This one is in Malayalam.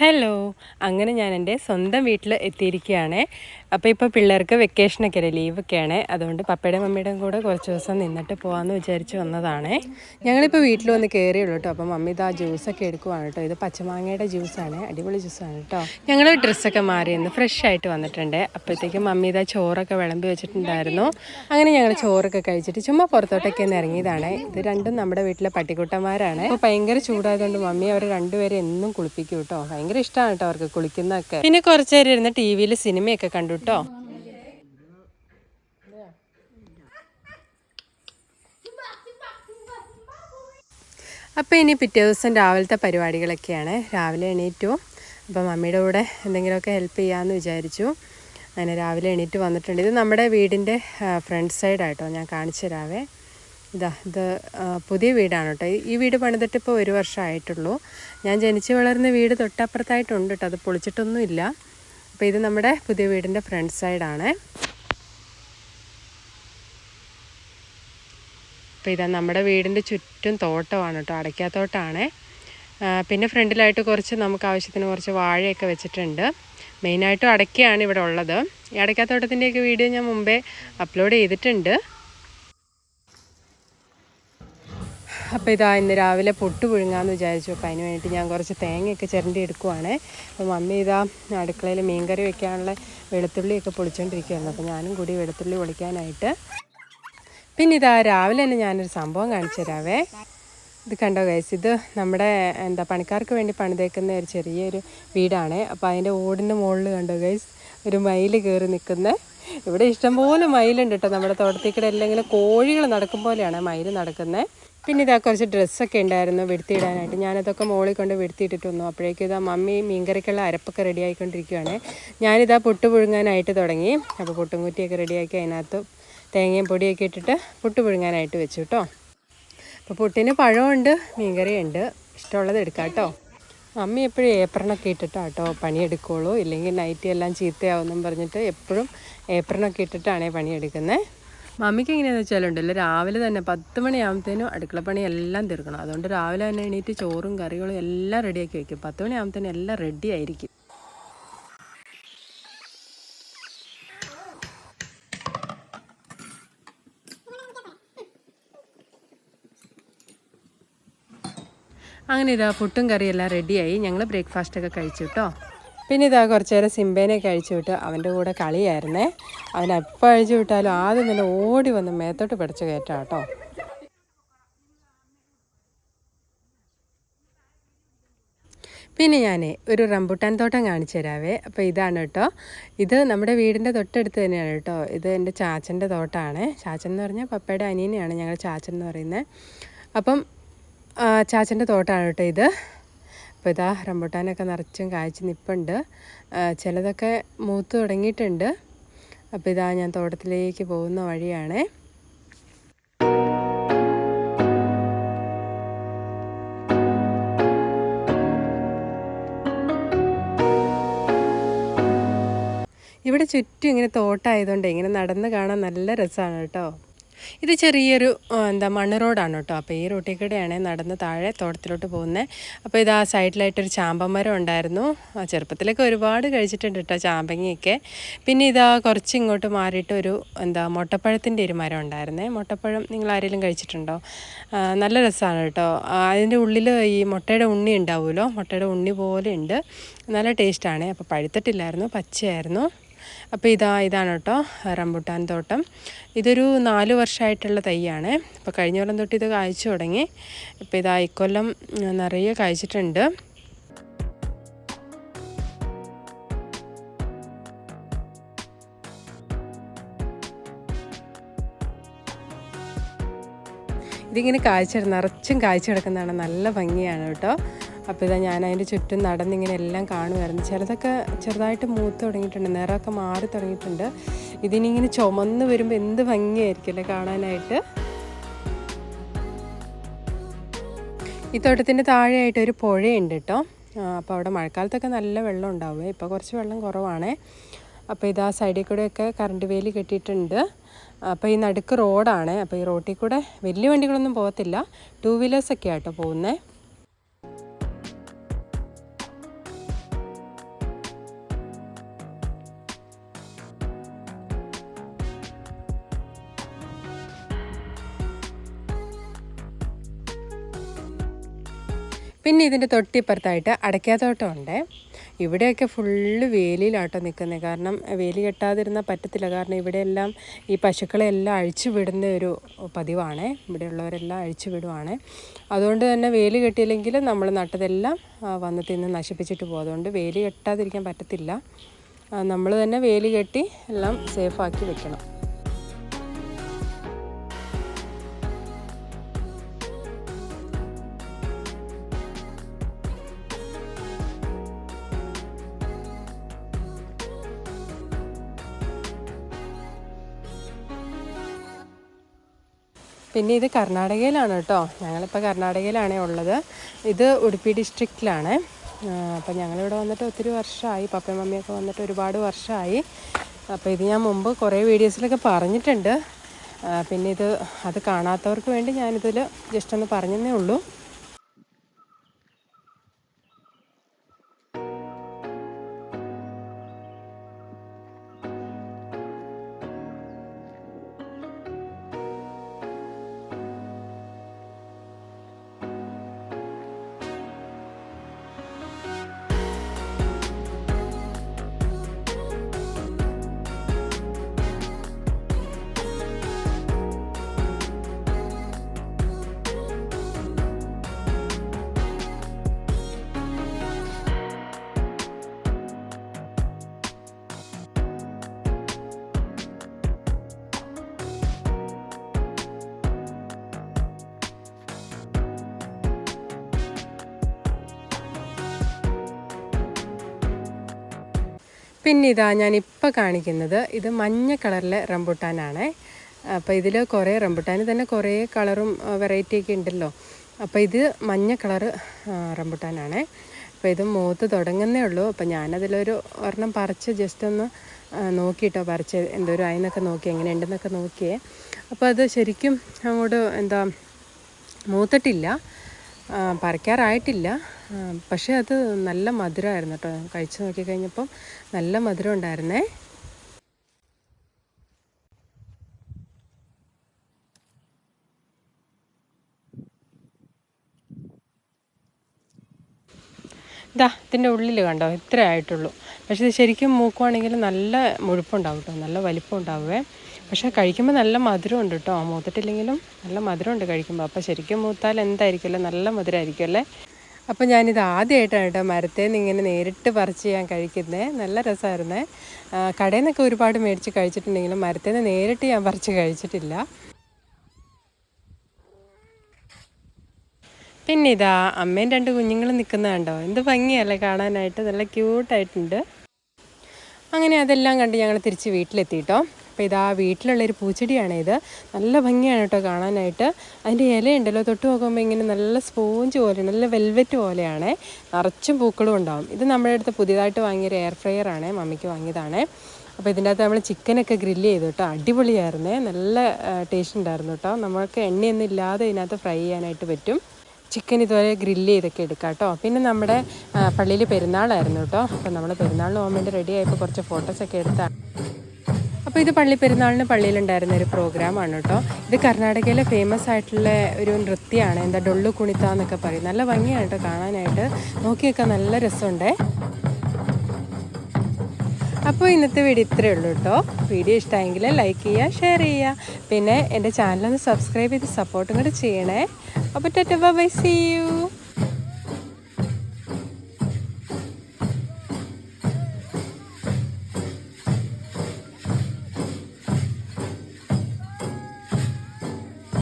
ഹലോ അങ്ങനെ ഞാൻ എന്റെ സ്വന്തം വീട്ടിൽ എത്തിയിരിക്കുകയാണ്. അപ്പോൾ ഇപ്പോൾ പിള്ളേർക്ക് വെക്കേഷനൊക്കെ അല്ലേ ലീവൊക്കെയാണ് അതുകൊണ്ട് പപ്പയുടെയും മമ്മിയുടെയും കൂടെ കുറച്ച് ദിവസം നിന്നിട്ട് പോകാമെന്ന് വിചാരിച്ച് വന്നതാണ്. ഞങ്ങളിപ്പോൾ വീട്ടിൽ വന്ന് കയറിയുള്ളൂ കേട്ടോ. അപ്പോൾ മമ്മി ഇതാ ജ്യൂസൊക്കെ എടുക്കുവാണ് കേട്ടോ. ഇത് പച്ചമാങ്ങയുടെ ജ്യൂസാണ് അടിപൊളി ജ്യൂസാണ് കേട്ടോ. ഞങ്ങൾ ഡ്രസ്സൊക്കെ മാറി ഇന്ന് ഫ്രഷ് ആയിട്ട് വന്നിട്ടുണ്ട്. അപ്പോഴത്തേക്കും മമ്മി ഇതാ ചോറൊക്കെ വിളമ്പി വെച്ചിട്ടുണ്ടായിരുന്നു. അങ്ങനെ ഞങ്ങൾ ചോറൊക്കെ കഴിച്ചിട്ട് ചുമ്മാ പുറത്തോട്ടൊക്കെ ഒന്ന് ഇറങ്ങിയതാണ്. ഇത് രണ്ടും നമ്മുടെ വീട്ടിലെ പട്ടിക്കുട്ടന്മാരാണ്. അപ്പോൾ ഭയങ്കര ചൂടായതുകൊണ്ട് മമ്മി അവർ രണ്ടുപേരെ എന്നും കുളിപ്പിക്കും കേട്ടോ. ഭയങ്കര ഇഷ്ടമാണ് കേട്ടോ അവർക്ക് കുളിക്കുന്നൊക്കെ പിന്നെ കുറച്ചു നേരം ഇരുന്ന് ടി വിയിൽ സിനിമയൊക്കെ കണ്ടു കേട്ടോ അപ്പോൾ ഇനി പിറ്റേ ദിവസം രാവിലത്തെ പരിപാടികളൊക്കെയാണ്. രാവിലെ എണീറ്റു. അപ്പോൾ മമ്മിയുടെ കൂടെ എന്തെങ്കിലുമൊക്കെ ഹെൽപ്പ് ചെയ്യാമെന്ന് വിചാരിച്ചു. അങ്ങനെ രാവിലെ എണീറ്റ് വന്നിട്ടുണ്ട്. ഇത് നമ്മുടെ വീടിന്റെ ഫ്രണ്ട് സൈഡായിട്ടോ ഞാൻ കാണിച്ചു തരാവേ. ഇതാ ഇത് പുതിയ വീടാണ് കേട്ടോ. ഈ വീട് പണിതിട്ട് ഇപ്പോൾ ഒരു വർഷമായിട്ടുള്ളൂ. ഞാൻ ജനിച്ചു വളർന്ന വീട് തൊട്ടപ്പുറത്തായിട്ടുണ്ട് കേട്ടോ. അത് പൊളിച്ചിട്ടൊന്നുമില്ല. അപ്പോൾ ഇത് നമ്മുടെ പുതിയ വീടിന്റെ ഫ്രണ്ട് സൈഡാണ്. അപ്പോൾ ഇതാ നമ്മുടെ വീടിന്റെ ചുറ്റും തോട്ടമാണ് കേട്ടോ. അടയ്ക്കാത്തോട്ടാണ്. പിന്നെ ഫ്രണ്ടിലായിട്ട് കുറച്ച് നമുക്ക് ആവശ്യത്തിന് കുറച്ച് വാഴയൊക്കെ വെച്ചിട്ടുണ്ട്. മെയിനായിട്ടും അടയ്ക്കയാണ് ഇവിടെ ഉള്ളത്. ഈ അടയ്ക്കാത്തോട്ടത്തിന്റെയൊക്കെ വീഡിയോ ഞാൻ മുമ്പേ അപ്ലോഡ് ചെയ്തിട്ടുണ്ട്. അപ്പോൾ ഇതാ ഇന്ന് രാവിലെ പൊട്ട് പുഴുങ്ങാമെന്ന് വിചാരിച്ചു. അപ്പോൾ അതിന് വേണ്ടിയിട്ട് ഞാൻ കുറച്ച് തേങ്ങയൊക്കെ ചിരണ്ടി എടുക്കുവാണ്. അപ്പോൾ മമ്മി ഇതാ അടുക്കളയിൽ മീൻകറി വെക്കാനുള്ള വെളുത്തുള്ളിയൊക്കെ പൊളിച്ചുകൊണ്ടിരിക്കുകയായിരുന്നു അപ്പോൾ ഞാനും കൂടി വെളുത്തുള്ളി പൊളിക്കാനായിട്ട്. പിന്നെ ഇതാ രാവിലെ തന്നെ ഞാനൊരു സംഭവം കാണിച്ചു തരാവേ. ഇത് കണ്ടോ ഗൈസ് ഇത് നമ്മുടെ എന്താ പണിക്കാർക്ക് വേണ്ടി പണിതേക്കുന്ന ഒരു ചെറിയൊരു വീടാണ്. അപ്പോൾ അതിന്റെ ഓടിന്റെ മുകളിൽ കണ്ടോ ഗൈസ് ഒരു മയിൽ കയറി നിൽക്കുന്ന ഇവിടെ ഇഷ്ടംപോലെ മയിലുണ്ട് കേട്ടോ. നമ്മുടെ തോട്ടത്തിൽ കൂടെ അല്ലെങ്കിൽ കോഴികൾ നടക്കും പോലെയാണ് മയിൽ നടക്കുന്നത് പിന്നെ ഇതാ കുറച്ച് ഡ്രസ്സൊക്കെ ഉണ്ടായിരുന്നു വെടുത്തിയിടാനായിട്ട്. ഞാനതൊക്കെ മുകളിൽ കൊണ്ട് വെടുത്തിയിട്ടിട്ട് വന്നു അപ്പോഴേക്കും ഇതാ മമ്മി മീൻകറിക്കുള്ള അരപ്പൊക്കെ റെഡി ആയിക്കൊണ്ടിരിക്കുകയാണ് ഞാനിതാ പുട്ട് പുഴുങ്ങാനായിട്ട് തുടങ്ങി. അപ്പോൾ പുട്ടും കുറ്റിയൊക്കെ റെഡിയാക്കി അതിനകത്ത് തേങ്ങയും പൊടിയൊക്കെ ഇട്ടിട്ട് പുട്ട് പുഴുങ്ങാനായിട്ട് വെച്ചു കേട്ടോ അപ്പോൾ പുട്ടിന് പഴമുണ്ട് മീൻകറിയുണ്ട്. ഇഷ്ടമുള്ളത് എടുക്കാം കേട്ടോ മമ്മി എപ്പോഴും ഏപ്രണൊക്കെ ഇട്ടിട്ടാണ് കേട്ടോ പണിയെടുക്കുള്ളൂ. ഇല്ലെങ്കിൽ നൈറ്റി എല്ലാം ചീത്തയാവുമെന്നും പറഞ്ഞിട്ട് എപ്പോഴും ഏപ്രണൊക്കെ ഇട്ടിട്ടാണേ പണിയെടുക്കുന്നത് മമ്മിക്ക് എങ്ങനെയാണെന്ന് വെച്ചാലുണ്ടല്ലോ രാവിലെ തന്നെ പത്ത് മണിയാകുമ്പത്തേനും അടുക്കളപ്പണി എല്ലാം തീർക്കണം. അതുകൊണ്ട് രാവിലെ തന്നെ എണീറ്റ് ചോറും കറികളും എല്ലാം റെഡിയാക്കി വയ്ക്കും പത്ത് മണിയാകുമ്പത്തേനും എല്ലാം റെഡി ആയിരിക്കും. അങ്ങനെ ഇതാ പുട്ടും കറിയും എല്ലാം റെഡിയായി. ഞങ്ങൾ ബ്രേക്ക്ഫാസ്റ്റൊക്കെ കഴിച്ചു കേട്ടോ പിന്നെ ഇതാ കുറച്ച് നേരം സിംബേനെ കഴിച്ചു വിട്ട് അവന്റെ കൂടെ കളിയായിരുന്നേ. അവൻ എപ്പോൾ അഴിച്ചു വിട്ടാലും ആദ്യം തന്നെ ഓടി വന്ന് മേത്തോട്ട് പിടിച്ച് കയറ്റാം കേട്ടോ. പിന്നെ ഞാൻ ഒരു റംബുട്ടാൻ തോട്ടം കാണിച്ചു തരാവേ. അപ്പോൾ ഇതാണ് കേട്ടോ. ഇത് നമ്മുടെ വീടിന്റെ തൊട്ടടുത്ത് തന്നെയാണ് കേട്ടോ. ഇത് എന്റെ ചാച്ചന്റെ തോട്ടമാണ് ചാച്ചൻ എന്ന് പറഞ്ഞാൽ പപ്പയുടെ അനിയനെയാണ് ഞങ്ങൾ ചാച്ചൻ എന്ന് പറയുന്നത്. അപ്പം ചാച്ചന്റെ തോട്ടമാണ് കേട്ടോ ഇത്. അപ്പോൾ ഇതാ റംബുട്ടാനൊക്കെ നിറച്ചും കാഴ്ച നിൽപ്പുണ്ട് ചിലതൊക്കെ മൂത്ത് തുടങ്ങിയിട്ടുണ്ട്. അപ്പോൾ ഇതാ ഞാൻ തോട്ടത്തിലേക്ക് പോകുന്ന വഴിയാണേ. ഇവിടെ ചുറ്റും ഇങ്ങനെ തോട്ടമായതുകൊണ്ട് ഇങ്ങനെ നടന്ന് കാണാൻ നല്ല രസമാണ് കേട്ടോ. ഇത് ചെറിയൊരു എന്താ മണ്ണ് റോഡാണ് കേട്ടോ അപ്പോൾ ഈ റോട്ടിൽ കൂടെയാണ് നടന്ന് താഴെ തോട്ടത്തിലോട്ട് പോകുന്നത് അപ്പോൾ ഇത് ആ സൈഡിലായിട്ടൊരു ചാമ്പമരം ഉണ്ടായിരുന്നു. ആ ചെറുപ്പത്തിലൊക്കെ ഒരുപാട് കഴിച്ചിട്ടുണ്ട് കേട്ടോ ചാമ്പങ്ങയൊക്കെ. പിന്നെ ഇതാ കുറച്ച് ഇങ്ങോട്ട് മാറിയിട്ട് ഒരു എന്താ മുട്ടപ്പഴത്തിന്റെ ഒരു മരം ഉണ്ടായിരുന്നേ. മുട്ടപ്പഴം നിങ്ങൾ ആരെങ്കിലും കഴിച്ചിട്ടുണ്ടോ? നല്ല രസമാണ് കേട്ടോ അതിന്റെ ഉള്ളിൽ ഈ മുട്ടയുടെ ഉണ്ണി ഉണ്ടാവുമല്ലോ? മുട്ടയുടെ ഉണ്ണി പോലെ ഉണ്ട്. നല്ല ടേസ്റ്റാണ്. അപ്പോൾ പഴുത്തിട്ടില്ലായിരുന്നു പച്ചയായിരുന്നു. അപ്പോൾ ഇതാ ഇതാണ് കേട്ടോ റംബുട്ടാൻ തോട്ടം. ഇതൊരു നാല് വർഷമായിട്ടുള്ള തൈയാണ്. അപ്പോൾ കഴിഞ്ഞ കൊല്ലം തൊട്ട് ഇത് കായ്ച്ചു തുടങ്ങി. ഇപ്പോൾ ഇതാ ഇക്കൊല്ലം നിറയെ കായ്ച്ചിട്ടുണ്ട്. ഇതിങ്ങനെ കാഴ്ച നിറച്ചും കാഴ്ച കിടക്കുന്നതാണ്. നല്ല ഭംഗിയാണ് കേട്ടോ. അപ്പോൾ ഇതാ ഞാൻ അതിന്റെ ചുറ്റും നടന്നിങ്ങനെ എല്ലാം കാണുമായിരുന്നു ചിലതൊക്കെ ചെറുതായിട്ട് മൂത്ത് തുടങ്ങിയിട്ടുണ്ട്. നിറമൊക്കെ മാറി തുടങ്ങിയിട്ടുണ്ട്. ഇതിനിങ്ങനെ ചുമന്ന് വരുമ്പോൾ എന്ത് ഭംഗിയായിരിക്കും അല്ലേ കാണാനായിട്ട്? ഈ തോട്ടത്തിന്റെ താഴെയായിട്ട് ഒരു പുഴയുണ്ട് കേട്ടോ. അപ്പോൾ അവിടെ മഴക്കാലത്തൊക്കെ നല്ല വെള്ളം ഉണ്ടാവുമേ ഇപ്പോൾ കുറച്ച് വെള്ളം കുറവാണേ. അപ്പോൾ ഇതാ സൈഡിൽ കൂടെയൊക്കെ കറണ്ട് വേലി കെട്ടിയിട്ടുണ്ട്. അപ്പോൾ ഈ നടുക്ക് റോഡാണ്. അപ്പോൾ ഈ റോട്ടിൽ കൂടെ വലിയ വണ്ടികളൊന്നും പോകത്തില്ല. ടു വീലേഴ്സൊക്കെ ആട്ടോ പോകുന്നത് പിന്നെ ഇതിന്റെ തൊട്ടിപ്പുറത്തായിട്ട് അടയ്ക്കാത്തോട്ടമുണ്ട് ഇവിടെയൊക്കെ ഫുള്ള് വേലിയിലാട്ടോ നിൽക്കുന്നത് കാരണം വേലി കെട്ടാതിരുന്നാൽ പറ്റത്തില്ല. കാരണം ഇവിടെയെല്ലാം ഈ പശുക്കളെ എല്ലാം അഴിച്ചു വിടുന്ന ഒരു പതിവാണ്. ഇവിടെയുള്ളവരെല്ലാം അഴിച്ചു വിടുവാണ്. അതുകൊണ്ട് തന്നെ വേലി കെട്ടിയില്ലെങ്കിൽ നമ്മൾ നട്ടതെല്ലാം വന്ന് തിന്ന് നശിപ്പിച്ചിട്ട് പോകും. അതുകൊണ്ട് വേലി കെട്ടാതിരിക്കാൻ പറ്റത്തില്ല. നമ്മൾ തന്നെ വേലി കെട്ടി എല്ലാം സേഫാക്കി വെക്കണം. പിന്നെ ഇത് കർണാടകയിലാണ് കേട്ടോ. ഞങ്ങളിപ്പോൾ കർണാടകയിലാണ് ഉള്ളത്. ഇത് ഉടുപ്പി ഡിസ്ട്രിക്റ്റിലാണ് അപ്പോൾ ഞങ്ങളിവിടെ വന്നിട്ട് ഒത്തിരി വർഷമായി പപ്പയും മമ്മിയൊക്കെ വന്നിട്ട് ഒരുപാട് വർഷമായി അപ്പോൾ ഇത് ഞാൻ മുമ്പ് കുറേ വീഡിയോസിലൊക്കെ പറഞ്ഞിട്ടുണ്ട്. പിന്നെ ഇത് അത് കാണാത്തവർക്ക് വേണ്ടി ഞാനിതിൽ ജസ്റ്റ് ഒന്ന് പറഞ്ഞതേ ഉള്ളൂ. പിന്നെ ഇതാ ഞാൻ ഇപ്പോൾ കാണിക്കുന്നത് ഇത് മഞ്ഞ കളറിലെ റംബുട്ടാനാണ്. അപ്പോൾ ഇതിൽ കുറേ റംബുട്ടാൻ തന്നെ കുറേ കളറും വെറൈറ്റി ഒക്കെ ഉണ്ടല്ലോ. അപ്പോൾ ഇത് മഞ്ഞ കളറ് റംബുട്ടാനാണ്. അപ്പോൾ ഇത് മൂത്ത് തുടങ്ങുന്നേ ഉള്ളൂ. അപ്പോൾ ഞാനതിലൊരു ഒരെണ്ണം പറിച്ച് ജസ്റ്റ് ഒന്ന് നോക്കിയിട്ടോ പറിച്ച് എന്തോ ഒരു അതിനൊക്കെ നോക്കി എങ്ങനെയുണ്ടെന്നൊക്കെ നോക്കിയേ. അപ്പോൾ അത് ശരിക്കും അങ്ങോട്ട് എന്താ മൂത്തിട്ടില്ല. പറിക്കാറായിട്ടില്ല. പക്ഷെ അത് നല്ല മധുരമായിരുന്നു കേട്ടോ. കഴിച്ചു നോക്കിക്കഴിഞ്ഞപ്പം നല്ല മധുരം ഉണ്ടായിരുന്നേ. ഇതാ ഇതിന്റെ ഉള്ളിൽ കണ്ടോ? ഇത്രേ ആയിട്ടുള്ളൂ. പക്ഷേ ഇത് ശരിക്കും മൂക്കുവാണെങ്കിൽ നല്ല മുഴുപ്പുണ്ടാവും കേട്ടോ. നല്ല വലിപ്പം ഉണ്ടാവുമേ പക്ഷേ കഴിക്കുമ്പോൾ നല്ല മധുരമുണ്ട് കേട്ടോ. മൂത്തിട്ടില്ലെങ്കിലും നല്ല മധുരമുണ്ട് കഴിക്കുമ്പോൾ. അപ്പോൾ ശരിക്കും മൂത്താൽ എന്തായിരിക്കുമല്ലോ നല്ല മധുരമായിരിക്കും അല്ലേ? അപ്പോൾ ഞാനിത് ആദ്യമായിട്ടാണ് കേട്ടോ മരത്തിൽ നിന്ന് ഇങ്ങനെ നേരിട്ട് പറിച്ച് ഞാൻ കഴിക്കുന്നത് നല്ല രസമായിരുന്നേ. കടയിൽ നിന്നൊക്കെ ഒരുപാട് മേടിച്ച് കഴിച്ചിട്ടുണ്ടെങ്കിലും മരത്തിൽ നിന്ന് നേരിട്ട് ഞാൻ പറിച്ച് കഴിച്ചിട്ടില്ല. പിന്നെ ഇതാ അമ്മയും രണ്ട് കുഞ്ഞുങ്ങളും നിൽക്കുന്ന കണ്ടോ? എന്ത് ഭംഗിയല്ലേ കാണാനായിട്ട്. നല്ല ക്യൂട്ടായിട്ടുണ്ട് അങ്ങനെ അതെല്ലാം കണ്ട് ഞങ്ങൾ തിരിച്ച് വീട്ടിലെത്തിയിട്ടോ അപ്പോൾ ഇതാ വീട്ടിലുള്ളൊരു പൂച്ചെടിയാണ് ഇത് നല്ല ഭംഗിയാണ് കേട്ടോ കാണാനായിട്ട്. അതിന്റെ ഇലയുണ്ടല്ലോ തൊട്ട് നോക്കുമ്പോൾ ഇങ്ങനെ നല്ല സ്പോഞ്ച് പോലെ നല്ല വെൽവെറ്റ് പോലെയാണ്. നിറച്ചും പൂക്കളും ഉണ്ടാവും. ഇത് നമ്മുടെ അടുത്ത് പുതിയതായിട്ട് വാങ്ങിയൊരു എയർ ഫ്രയർ ആണ് മമ്മിക്ക് വാങ്ങിയതാണ്. അപ്പോൾ ഇതിന്റെ അകത്ത് നമ്മൾ ചിക്കനൊക്കെ ഗ്രില്ല് ചെയ്തു കേട്ടോ. അടിപൊളിയായിരുന്നേ നല്ല ടേസ്റ്റ് ഉണ്ടായിരുന്നു കേട്ടോ. നമ്മൾക്ക് എണ്ണയൊന്നും ഇല്ലാതെ ഇതിനകത്ത് ഫ്രൈ ചെയ്യാനായിട്ട് പറ്റും. ചിക്കൻ ഇതുപോലെ ഗ്രില്ല് ചെയ്തൊക്കെ എടുക്കാം കേട്ടോ. പിന്നെ നമ്മുടെ പള്ളിയിൽ പെരുന്നാളായിരുന്നു കേട്ടോ. അപ്പോൾ നമ്മൾ പെരുന്നാളിന് പോകാൻ വേണ്ടി റെഡി ആയപ്പോൾ കുറച്ച് ഫോട്ടോസൊക്കെ എടുത്താണ്. അപ്പോൾ ഇത് പള്ളി പെരുന്നാളിന് പള്ളിയിലുണ്ടായിരുന്ന ഒരു പ്രോഗ്രാമാണ് കേട്ടോ. ഇത് കർണാടകയിലെ ഫേമസ് ആയിട്ടുള്ള ഒരു നൃത്യമാണ്. എന്താ ഡൊള്ളു കുണിത്ത എന്നൊക്കെ പറയും. നല്ല ഭംഗിയാണ് കേട്ടോ കാണാനായിട്ട്. നോക്കിയൊക്കെ നല്ല രസമുണ്ടേ. അപ്പോൾ ഇന്നത്തെ വീഡിയോ ഇത്രയേ ഉള്ളൂ കേട്ടോ. വീഡിയോ ഇഷ്ടമായെങ്കിൽ ലൈക്ക് ചെയ്യുക ഷെയർ ചെയ്യുക. പിന്നെ എന്റെ ചാനലൊന്ന് സബ്സ്ക്രൈബ് ചെയ്ത് സപ്പോർട്ടും കൂടെ ചെയ്യണേ. അപ്പോൾ ടെറ്റ ബൈ സീ യു